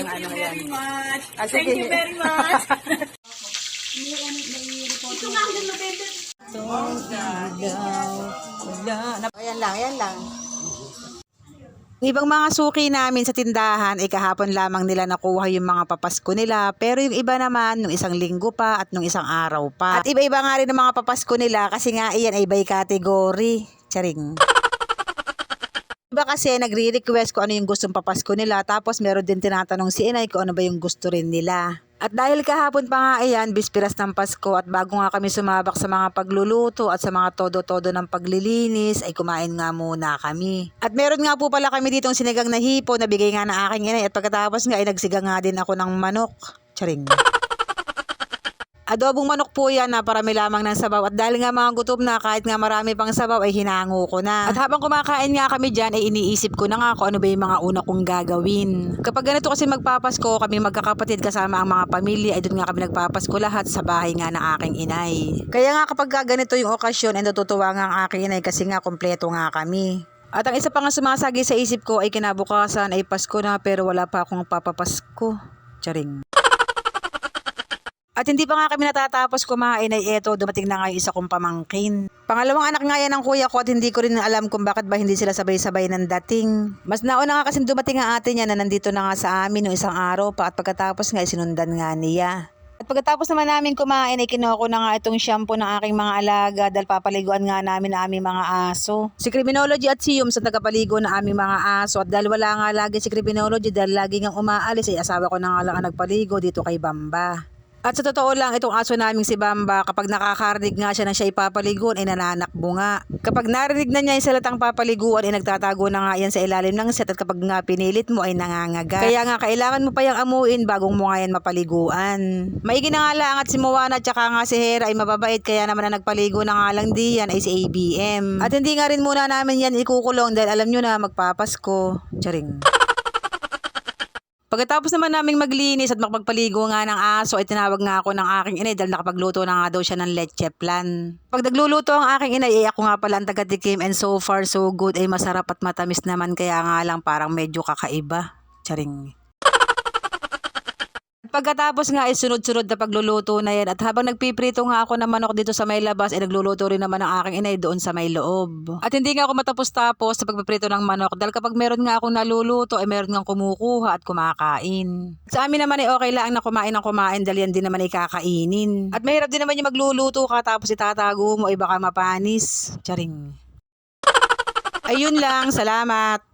Thank you very much. Ah, Thank sige. you very much. Ayan lang, ayan lang. Yung ibang mga suki namin sa tindahan ay kahapon lamang nila nakuha yung mga papasko nila pero yung iba naman nung isang linggo pa at nung isang araw pa. At iba-iba nga rin ang mga papasko nila kasi nga iyan ay by category. Charing. Iba kasi nagre-request kung ano yung gustong papasko nila tapos meron din tinatanong si inay kung ano ba yung gusto rin nila. At dahil kahapon pa nga ayan, bispiras ng Pasko at bago nga kami sumabak sa mga pagluluto at sa mga todo-todo ng paglilinis ay kumain nga muna kami. At meron nga po pala kami ditong sinigang na hipo na bigay nga ng aking inay at pagkatapos nga ay nagsiga nga din ako ng manok. Charing. Adobong manok po yan na parami lamang ng sabaw at dahil nga mga gutom na kahit nga marami pang sabaw ay hinango ko na. At habang kumakain nga kami dyan ay iniisip ko na nga kung ano ba yung mga una kong gagawin. Kapag ganito kasi magpapasko kami magkakapatid kasama ang mga pamilya ay doon nga kami nagpapasko lahat sa bahay nga ng aking inay. Kaya nga kapag ka ganito yung okasyon ay natutuwa nga ang aking inay kasi nga kompleto nga kami. At ang isa pa nga sumasagi sa isip ko ay kinabukasan ay Pasko na pero wala pa akong papapasko. Charing. At hindi pa nga kami natatapos kumain ay eto, dumating na nga isa kong pamangkin. Pangalawang anak nga yan ng kuya ko at hindi ko rin alam kung bakit ba hindi sila sabay-sabay ng dating. Mas nauna nga kasi dumating ang ate niya na nandito na nga sa amin noong isang araw pa at pagkatapos nga sinundan nga niya. At pagkatapos naman namin kumain ay kinuha na nga itong shampoo ng aking mga alaga dahil papaliguan nga namin ang aming mga aso. Si Criminology at si Yum sa tagapaligo ng aming mga aso at dahil wala nga lagi si Criminology dahil lagi nga umaalis ay asawa ko na nga lang ang nagpaligo dito kay Bamba. At sa totoo lang, itong aso naming si Bamba, kapag nakakarinig nga siya na siya ipapaliguan, ay nananakbo nga. Kapag narinig na niya yung salatang papaliguan, ay nagtatago na nga yan sa ilalim ng set at kapag nga pinilit mo ay nangangaga. Kaya nga, kailangan mo pa yung amuin bagong mo nga yan mapaliguan. Maigi na nga lang at si Moana at saka nga si Hera ay mababait, kaya naman na nagpaligo na nga lang diyan ay si ABM. At hindi nga rin muna namin yan ikukulong dahil alam nyo na magpapasko. Charing. Pagkatapos naman naming maglinis at makapagpaligo nga ng aso ay tinawag nga ako ng aking inay dahil nakapagluto na nga daw siya ng leche plan. Pag nagluluto ang aking inay, eh ako nga pala ang taga-tikim and so far so good ay masarap at matamis naman kaya nga lang parang medyo kakaiba. Charing. Pagkatapos nga ay sunod-sunod na pagluluto na yan at habang nagpiprito nga ako ng manok dito sa may labas ay nagluluto rin naman ang aking inay doon sa may loob. At hindi nga ako matapos-tapos sa pagpiprito ng manok dahil kapag meron nga akong naluluto ay meron nga kumukuha at kumakain. Sa amin naman ay okay lang na kumain ng kumain dahil yan din naman ay kakainin. At mahirap din naman yung magluluto ka tapos itatago mo ay baka mapanis. Charing. Ayun lang, salamat.